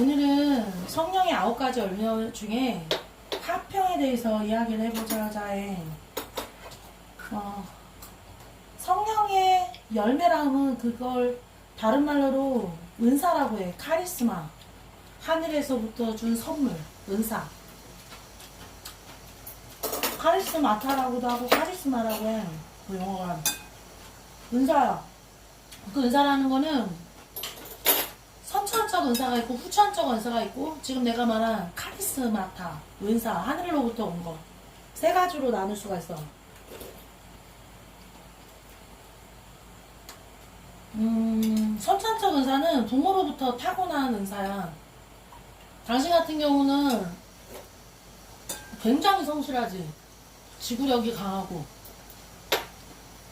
오늘은 성령의 아홉 가지 열매 중에 화평에 대해서 이야기를 해보자 하자에 어, 성령의 열매라면 그걸 다른 말로 은사라고 해. 카리스마. 하늘에서부터 준 선물 은사. 카리스마타라고도 하고 카리스마라고 해그 영어가. 은사야. 그 은사라는 거는 선천적 은사가 있고 후천적 은사가 있고 지금 내가 말한 카리스마타 은사 하늘로부터 온 거 세 가지로 나눌 수가 있어. 음 선천적 은사는 부모로부터 타고난 은사야. 당신 같은 경우는 굉장히 성실하지. 지구력이 강하고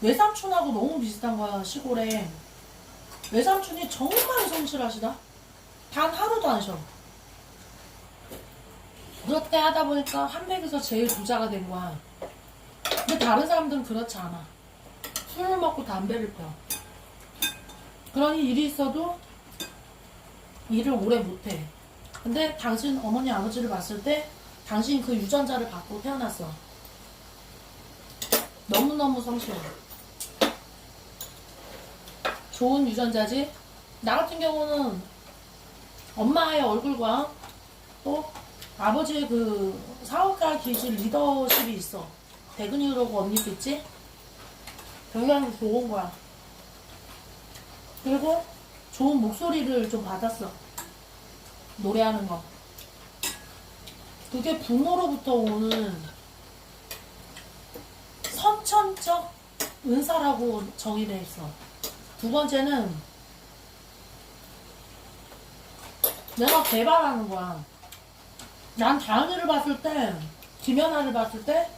외삼촌하고 너무 비슷한 거야 시골에. 외삼촌이 정말 성실하시다. 단 하루도 안 쉬어. 그렇게 하다 보니까 한백에서 제일 부자가 된 거야. 근데 다른 사람들은 그렇지 않아. 술을 먹고 담배를 펴. 그러니 일이 있어도 일을 오래 못해. 근데 당신 어머니 아버지를 봤을 때 당신 그 유전자를 받고 태어났어. 너무너무 성실해. 좋은 유전자지. 나 같은 경우는 엄마의 얼굴과 또 아버지의 그 사업가 기질 리더십이 있어. 대근이 그러고 언니도 있지? 굉장히 좋은 거야. 그리고 좋은 목소리를 좀 받았어. 노래하는 거. 그게 부모로부터 오는 선천적 은사라고 정의돼 있어. 두 번째는 내가 개발하는 거야. 난 다은이를 봤을 때, 김연아를 봤을 때,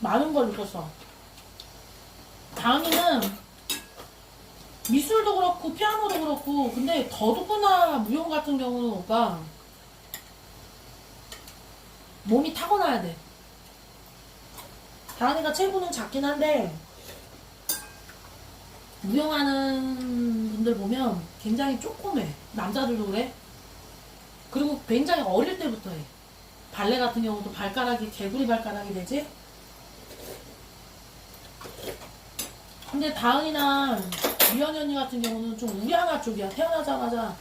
많은 걸 느꼈어. 다은이는 미술도 그렇고, 피아노도 그렇고, 근데 더더구나 무용 같은 경우는 오빠, 몸이 타고나야 돼. 다은이가 체구는 작긴 한데, 무용하는 분들 보면 굉장히 조그매. 남자들도 그래. 그리고 굉장히 어릴 때부터 해. 발레 같은 경우도 발가락이 개구리 발가락이 되지? 근데 다은이나 미연이 언니 같은 경우는 좀 우량아 쪽이야. 태어나자마자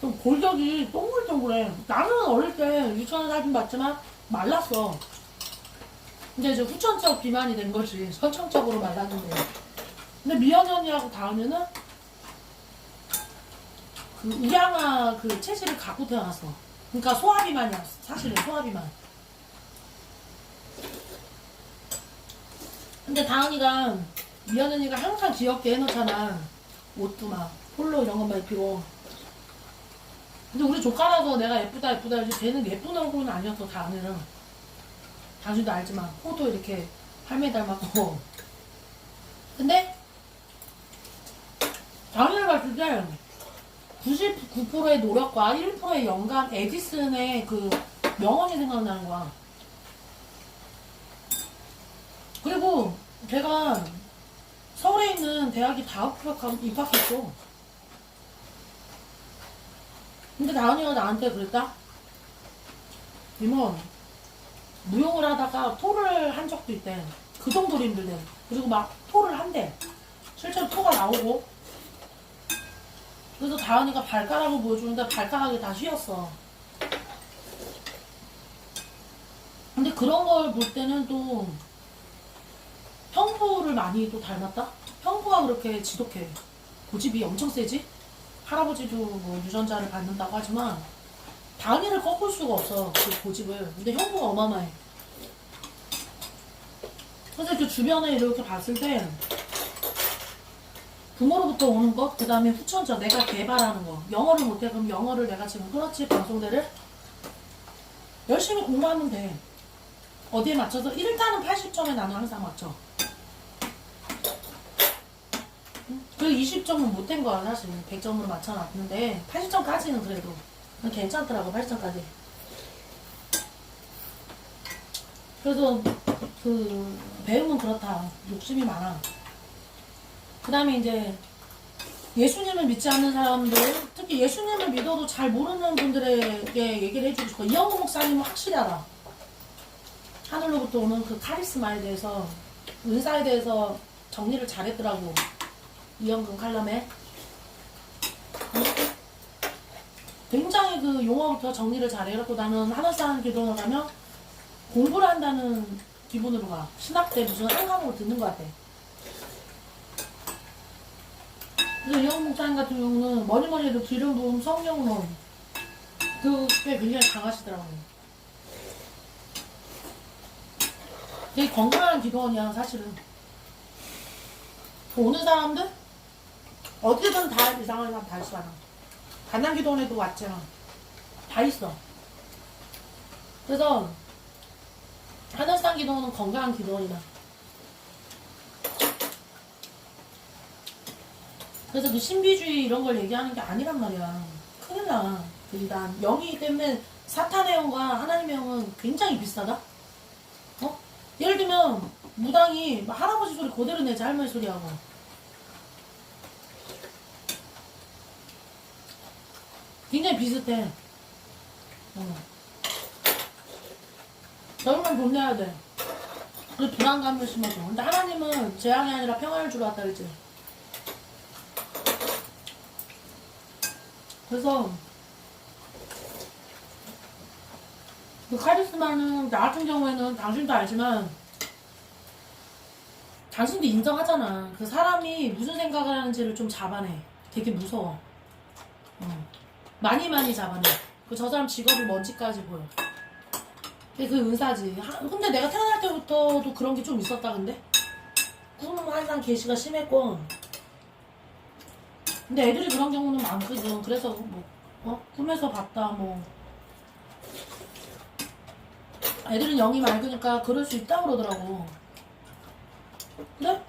좀 골격이 동글동글해. 나는 어릴 때 유치원 사진 봤지만 말랐어. 근데 이제 후천적 비만이 된 거지. 선천적으로 말랐는데. 근데 미연이 언니하고 다은이는 그 우량아 그 체질을 갖고 태어났어. 그러니까 소화비만이야. 사실은 소화비만. 근데 다은이가 미연 언니가 항상 귀엽게 해놓잖아. 옷도 막 폴로 이런 것만 입히고. 근데 우리 조카라서 내가 예쁘다 예쁘다 해지 걔는 예쁜 얼굴은 아니었어 다은이는. 당신도 알지만 코도 이렇게 할매 닮았고. 근데 다은이를 봤을 때 99%의 노력과 1%의 영감 에디슨의 그 명언이 생각나는 거야. 그리고 걔가 서울에 있는 대학이 다 입학했어. 근데 다은이가 나한테 그랬다? 이모, 무용을 하다가 토를 한 적도 있대. 그 정도로 힘들대. 그리고 막 토를 한대. 실제로 토가 나오고. 그래서 다은이가 발가락을 보여주는데 발가락이 다 휘었어. 근데 그런 걸 볼 때는 또 형부를 많이 또 닮았다? 형부가 그렇게 지독해. 고집이 엄청 세지? 할아버지도 뭐 유전자를 받는다고 하지만 다은이를 꺾을 수가 없어. 그 고집을. 근데 형부가 어마어마해. 그 주변에 이렇게 봤을 때 부모로부터 오는 것, 그 다음에 후천적, 내가 개발하는 거. 영어를 못해, 그럼 영어를 내가 지금 그렇지, 방송대를 열심히 공부하면 돼. 어디에 맞춰서 1단은 80점에 나는 항상 맞춰. 응? 그리고 20점은 못 된 거야, 사실. 100점으로 맞춰놨는데, 80점까지는 그래도. 괜찮더라고, 80점까지. 그래서, 그, 배움은 그렇다. 욕심이 많아. 그 다음에 이제 예수님을 믿지 않는 사람들, 특히 예수님을 믿어도 잘 모르는 분들에게 얘기를 해주고 싶어. 이영호 목사님은 확실히 알아. 하늘로부터 오는 그 카리스마에 대해서, 은사에 대해서 정리를 잘했더라고. 이영근 칼럼에. 굉장히 그 용어부터 정리를 잘해. 그래갖고 나는 하늘 사람 기도를 가면 공부를 한다는 기분으로 가. 신학 때 무슨 한 과목을 듣는 것 같아. 그래서 이영 목사님 같은 경우는 뭐니 뭐니 해도 기름 부음 성령론 그게 굉장히 강하시더라고요. 되게 건강한 기도원이야 사실은. 오는 사람들 어디든 다 이상한 사람 다 있어 나. 단양 기도원에도 왔잖아. 다 있어. 그래서 하늘산 기도원은 건강한 기도원이다. 그래서 그 신비주의 이런 걸 얘기하는 게 아니란 말이야. 큰일 나. 그 이단 영이 때문에 사탄의 영과 하나님의 영은 굉장히 비슷하다. 어? 예를 들면 무당이 막 할아버지 소리 그대로 내지 할머니 소리하고. 굉장히 비슷해. 어. 너희만 돈 내야 돼. 그 불안감을 심어줘. 근데 하나님은 재앙이 아니라 평안을 주러 왔다 그랬지. 그래서 그 카리스마는 나 같은 경우에는 당신도 알지만 당신도 인정하잖아. 그 사람이 무슨 생각을 하는지를 좀 잡아내. 되게 무서워. 어. 많이 많이 잡아내. 그 저 사람 직업이 뭔지까지 보여. 근데 그 은사지. 하- 근데 내가 태어날 때부터도 그런 게 좀 있었다 근데. 꿈은 항상 개시가 심했고 근데 애들이 그런 경우는 많거든. 그래서 뭐 어? 꿈에서 봤다 뭐 애들은 영이 맑으니까 그럴 수 있다 그러더라고. 근데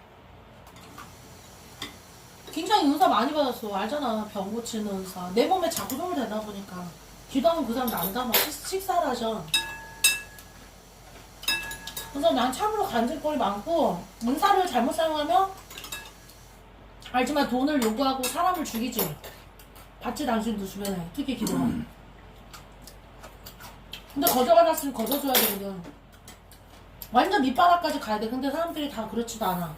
굉장히 은사 많이 받았어. 알잖아. 병 고치는 은사. 내 몸에 자꾸 손을 대다 보니까 기도하면 그 사람 난다 막 식- 식사를 하죠. 그래서 난 참으로 간질거리 많고 은사를 잘못 사용하면 알지만 돈을 요구하고 사람을 죽이지. 받지 당신도 주변에 특히 기도. 근데 거저받았으면 거저줘야 되거든. 완전 밑바닥까지 가야 돼. 근데 사람들이 다 그렇지도 않아.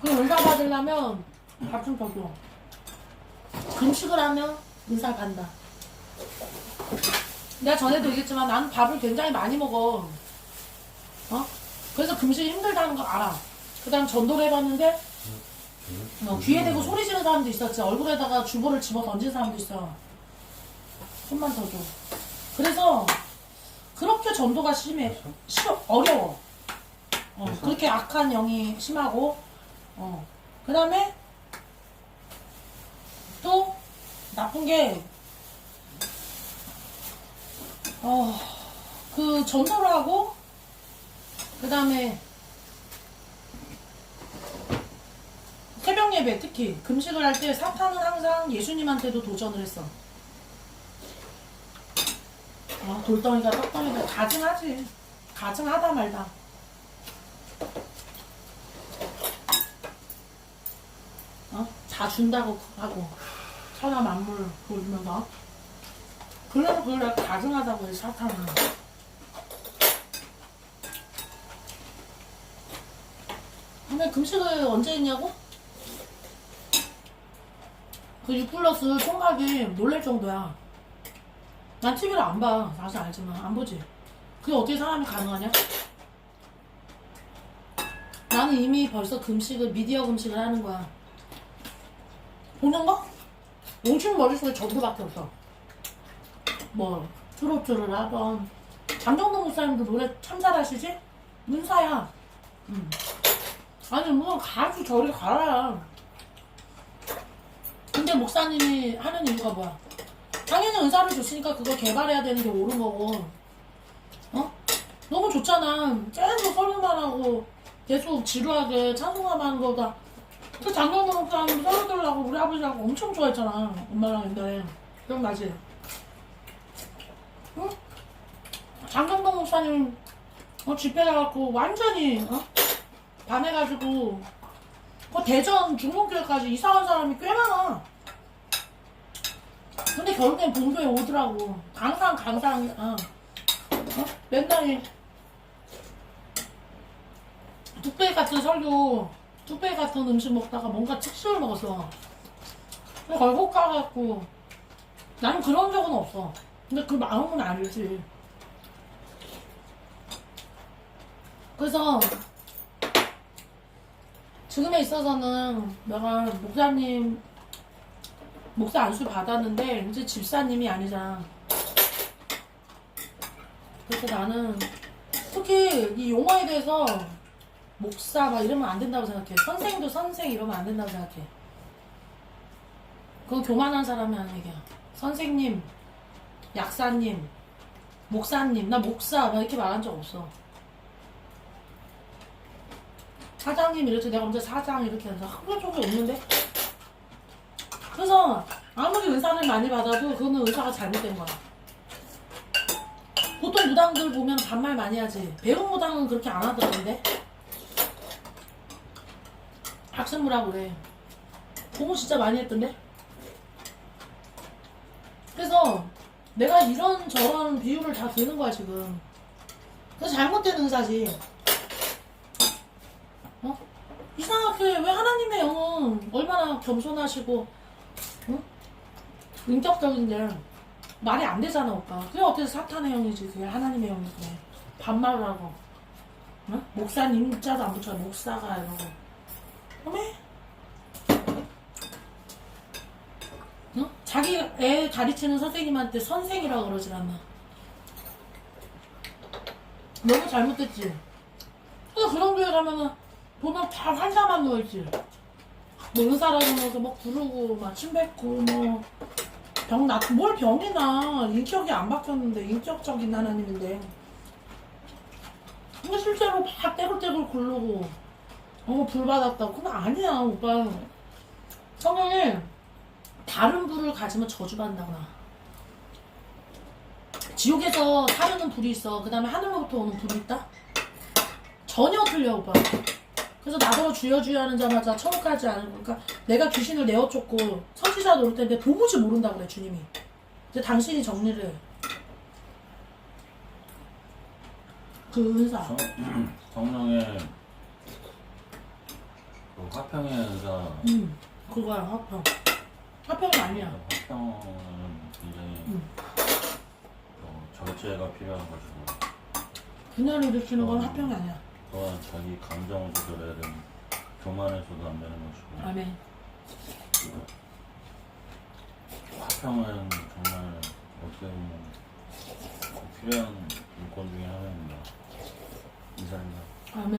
그 은사 받으려면 밥좀더 줘. 금식을 하면 은사 간다. 내가 전에도 얘기했지만 나는 밥을 굉장히 많이 먹어. 어? 그래서 금식이 힘들다는 거 알아. 그 다음 전도를 해봤는데 어, 귀에 대고 소리 지르는 사람도 있었지. 얼굴에다가 주보를 집어 던진 사람도 있어. 손만 더 줘. 그래서 그렇게 전도가 심해. 싫어, 어려워. 어, 그렇게 악한 영이 심하고, 어. 그 다음에 또 나쁜 게, 어, 그 전도를 하고, 그 다음에 새벽 예배 특히 금식을 할 때 사탄은 항상 예수님한테도 도전을 했어. 아, 돌덩이가 떡덩이가 가증하지. 가증하다 말다. 어? 다 준다고 하고 천하 만물 보면서 그래서 그걸 가증하다고 해 사탄은. 근데 금식을 언제 했냐고? 그6 플러스 총각이 놀랄 정도야. 난 TV를 안 봐. 사실 알지만. 안 보지. 그게 어떻게 사람이 가능하냐? 나는 이미 벌써 금식을, 미디어 금식을 하는 거야. 보는 거? 옹충 머릿속에 전도밖에 없어. 뭐, 트로트를 하던. 장정동 목사님도 노래 참 잘하시지? 문사야. 음. 아니, 뭐, 가수 저리 가라. 근데 목사님이 하는 이유가 뭐야? 당연히 은사를 줬으니까 그걸 개발해야 되는 게 옳은 거고. 어? 너무 좋잖아. 계속 설교만 하고 계속 지루하게 찬송하만 하는 거다. 그 장경도 목사님 설교 들으려고 우리 아버지하고 엄청 좋아했잖아. 엄마랑 옛날에. 기억나지? 응? 장경동 목사님 어, 집회 가갖고 완전히 어? 반해가지고 그 대전 중동교회까지 이사 간 사람이 꽤 많아. 근데 결국엔 본교에 오더라고. 강상, 강상, 어. 어? 맨날 이 뚝배기 같은 설교, 뚝배기 같은 음식 먹다가 뭔가 특수를 먹었어. 근데 결국 가갖고, 나는 그런 적은 없어. 근데 그 마음은 알지. 그래서, 지금에 있어서는 내가 목사님, 목사 안수 받았는데, 이제 집사님이 아니잖아. 그래서 나는, 특히 이 용어에 대해서 목사 막 이러면 안 된다고 생각해. 선생도 선생 이러면 안 된다고 생각해. 그건 교만한 사람이 하는 얘기야. 선생님, 약사님, 목사님, 나 목사 막 이렇게 말한 적 없어. 사장님 이렇게 내가 언제 사장 이렇게 해서 한번 적이 없는데. 그래서 아무리 은사를 많이 받아도 그거는 의사가 잘못된 거야. 보통 무당들 보면 반말 많이 하지. 배운 무당은 그렇게 안 하더라는데. 학생부라고 그래. 공부 진짜 많이 했던데? 그래서 내가 이런 저런 비유를 다 드는 거야, 지금. 그래서 잘못된 은사지. 어? 이상하게 왜 하나님의 영은 얼마나 겸손하시고, 응? 인격적인데 말이 안 되잖아, 오빠. 그게 어떻게 사탄의 영이지, 그게 하나님의 그래. 반말을 하고. 응? 목사님 자도 안 붙여, 목사가 이러고. 어메? 응? 자기 애 가르치는 선생님한테 선생이라고 그러질 않나. 너무 잘못됐지. 그래서 그런 교회 가면은 보면 다 환자만 누워있지. 뭐 의사라고 해서 막 부르고 막 침 뱉고 뭐 병 나, 뭘 병이 나. 인격이 안 바뀌었는데 인격적인 하나님인데. 근데 실제로 막 떼굴떼굴 굴르고 어, 불 받았다고. 그건 아니야, 오빠. 성경에 다른 불을 가지면 저주받는다고 나. 지옥에서 사르는 불이 있어. 그 다음에 하늘로부터 오는 불이 있다? 전혀 틀려, 오빠. 그래서 나더러 주여 주여 하는 자마자 가지 않을 그러니까 내가 귀신을 내어 쫓고 선지자 노릴 텐데 도무지 모른다 그래, 주님이. 이제 당신이 정리를 해. 그 은사. 성, 성령의 그 화평의 의사 음, 그거야, 화평. 화평이 아니야. 화평은 굉장히 음. 어, 절제가 필요한 것이고 분열을 일으키는 건 화평이 아니야. 또한 자기 감정을 조절해야 되는 교만해서도 안 되는 것이고 아멘. 화평은 정말 어떻게 보면 꼭 필요한 물건 중에 하나입니다. 이상입니다. 아멘.